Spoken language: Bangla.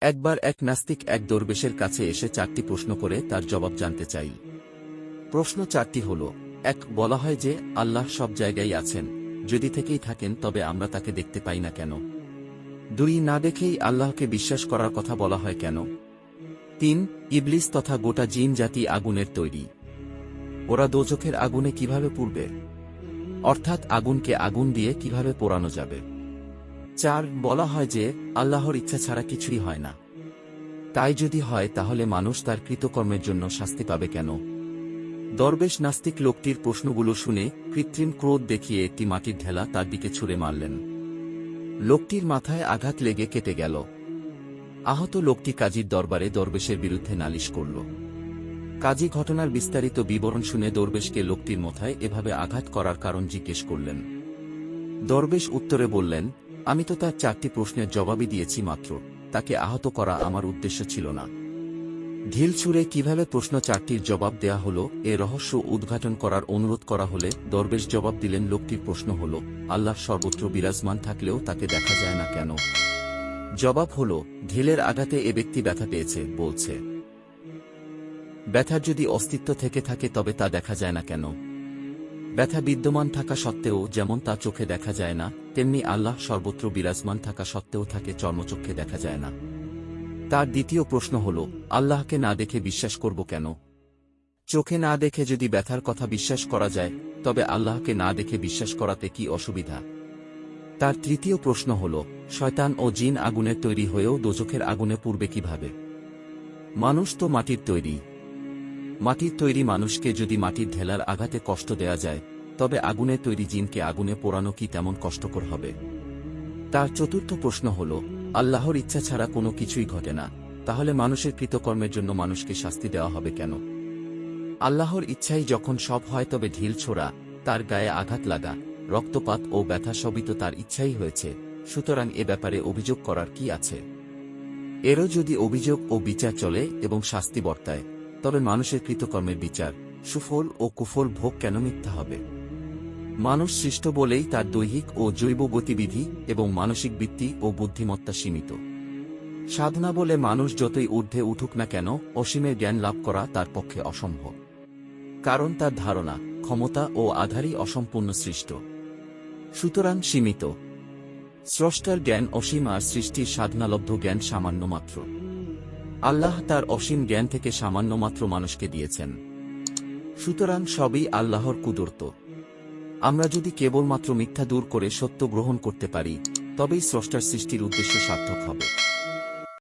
একবার এক নাস্তিক এক দরবেশের কাছে এসে চারটি প্রশ্ন করে তার জবাব জানতে চাই। প্রশ্ন চারটি হল, এক, বলা হয় যে আল্লাহ সব জায়গায় আছেন, যদি থেকেই থাকেন তবে আমরা তাকে দেখতে পাই না কেন? দুই, না দেখেই আল্লাহকে বিশ্বাস করার কথা বলা হয় কেন? তিন, ইবলিস তথা গোটা জিন জাতি আগুনের তৈরি। ওরা দোজখের আগুনে কীভাবে পুড়বে? অর্থাৎ আগুনকে আগুন দিয়ে কীভাবে পোড়ানো যাবে? চার বলা হয় যে, আল্লাহর ইচ্ছা ছাড়া কিছুই হয় না। তাই যদি হয়, তাহলে মানুষ তার কৃতকর্মের জন্য শাস্তি পাবে কেন? দরবেশ নাস্তিক লোকটির প্রশ্নগুলো শুনে কৃত্রিম ক্রোধ দেখিয়ে একটি মাটির ঢেলা তার দিকে ছুঁড়ে মারলেন। লোকটির মাথায় আঘাত লেগে কেটে গেল। আহত লোকটি কাজীর দরবারে দরবেশের বিরুদ্ধে নালিশ করল। কাজী ঘটনার বিস্তারিত বিবরণ শুনে দরবেশকে লোকটির মাথায় এভাবে আঘাত করার কারণ জিজ্ঞেস করলেন। দরবেশ উত্তরে বললেন আমি তো তার চারটি প্রশ্নের জবাবই দিয়েছি মাত্র। তাকে আহত করা আমার উদ্দেশ্য ছিল না। ঢিল ছুঁড়ে কীভাবে প্রশ্ন চারটির জবাব দেয়া হলো, এ রহস্য উদ্ঘাটন করার অনুরোধ করা হলে দরবেশ জবাব দিলেন লোকটির প্রশ্ন হল, আল্লাহ সর্বত্র বিরাজমান থাকলেও তাকে দেখা যায় না কেন? জবাব হল, ঢিলের আঘাতে এ ব্যক্তি ব্যথা পেয়েছে, বলছে। ব্যথার যদি অস্তিত্ব থেকে থাকে তবে তা দেখা যায় না কেন? ব্যথা বিদ্যমান থাকা সত্ত্বেও যেমন তা চোখে দেখা যায় না, তেমনি আল্লাহ সর্বত্র বিরাজমান থাকা সত্ত্বেও তাকে চর্মচক্ষে দেখা যায় না। তার দ্বিতীয় প্রশ্ন হল, আল্লাহকে না দেখে বিশ্বাস করব কেন? চোখে না দেখে যদি ব্যথার কথা বিশ্বাস করা যায়, তবে আল্লাহকে না দেখে বিশ্বাস করাতে কি অসুবিধা? তার তৃতীয় প্রশ্ন হল, শয়তান ও জিন আগুনের তৈরি হয়েও দোজখের আগুনে পূর্বে কীভাবে? মানুষ তো মাটির তৈরি। মাটির তৈরি মানুষকে যদি মাটির ঢেলার আঘাতে কষ্ট দেয়া যায় তবে আগুনে তৈরি জিনকে আগুনে পোড়ানো কি তেমন কষ্টকর হবে? তার চতুর্থ প্রশ্ন হল, আল্লাহর ইচ্ছা ছাড়া কোনো কিছুই ঘটে না, তাহলে মানুষের কৃতকর্মের জন্য মানুষকে শাস্তি দেওয়া হবে কেন? আল্লাহর ইচ্ছাই যখন সব হয় তবে ঢিল ছোড়া, তার গায়ে আঘাত লাগা, রক্তপাত ও ব্যথা সবই তো তার ইচ্ছাই হয়েছে, সুতরাং এ ব্যাপারে অভিযোগ করার কি আছে? এরও যদি অভিযোগ ও বিচার চলে এবং শাস্তি বর্তায়, তবে মানুষের কৃতকর্মের বিচার, সুফল ও কুফল ভোগ কেন মিথ্যা হবে? মানুষ সৃষ্ট বলেই তার দৈহিক ও জৈব গতিবিধি এবং মানসিক বৃত্তি ও বুদ্ধিমত্তা সীমিত। সাধনা বলে মানুষ যতই ঊর্ধ্বে উঠুক না কেন অসীমের জ্ঞান লাভ করা তার পক্ষে অসম্ভব। কারণ তার ধারণা, ক্ষমতা ও আধারই অসম্পূর্ণ সৃষ্ট। সুতরাং সীমিত। স্রষ্টার জ্ঞান অসীম আর সৃষ্টির সাধনালব্ধ জ্ঞান সামান্য মাত্র আল্লাহ তার অসীম জ্ঞান থেকে সামান্য মাত্র মানুষকে দিয়েছেন। সুতরাং সবই আল্লাহর কুদরত। আমরা যদি কেবলমাত্র মিথ্যা দূর করে সত্য গ্রহণ করতে পারি, তবেই স্রষ্টার সৃষ্টির উদ্দেশ্য সার্থক হবে।